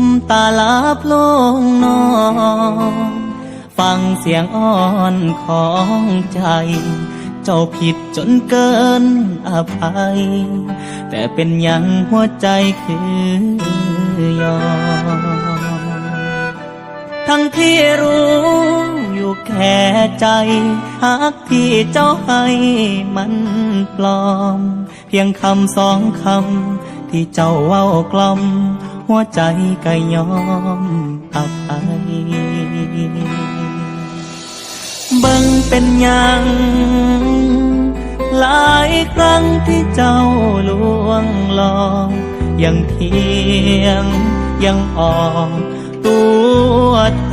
มตาลับลงนอนฟังเสียงอ้อนของใจ เจ้าผิดจนเกินอภัย แต่เป็นยังหัวใจคือยอมทั้งที่รู้อยู่แค่ใจหักที่เจ้าให้มันปลอม เพียงคำสองคำที่เจ้าเว้ากล่อม หัวใจก็ยอมอภัยเบิ่งเป็นยังหลายครั้งที่เจ้าลวงหลอกยังเทียงยังออกตัวแท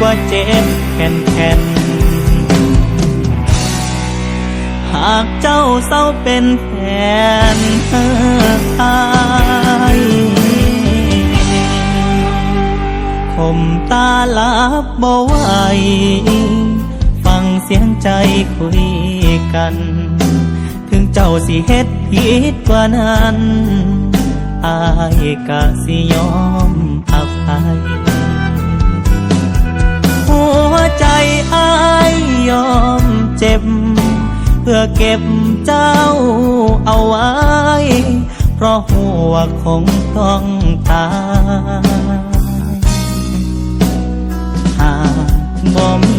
กว่าเจ็บแค่นแค่นหากเจ้าเศร้าเป็นแฟนอายคมตาลับบ่ไหวฟังเสียงใจคุยกัน ถึงเจ้าสิเฮ็ดผิดกว่านั้นอายกะสิยอมอภัย เก็บเจ้าเอาไว้ เพราะหัวคงต้องตายหากบ่มี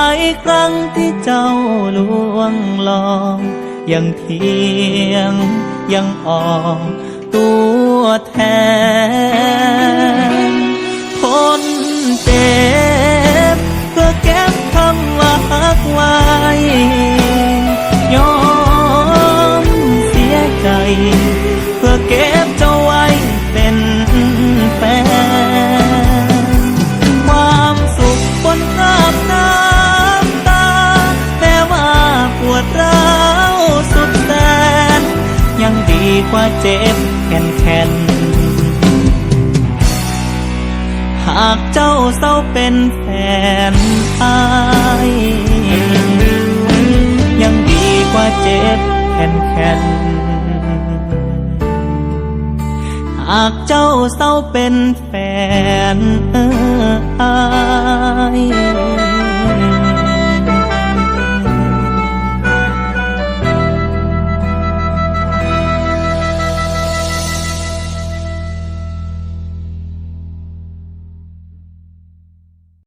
ายครั้งที่เจ้าลวงหลอกยังเทียงยังออกตัวแทนคนเจ็บเพื่อเก็บคำว่าฮักไว้ยอมเสียใจ เจ็บแค่นแค่นหากเจ้าเศร้าเป็นแฟนอายยังดีกว่าเจ็บแค่นแค่นหากเจ้าเศร้าเป็นแฟนเอ้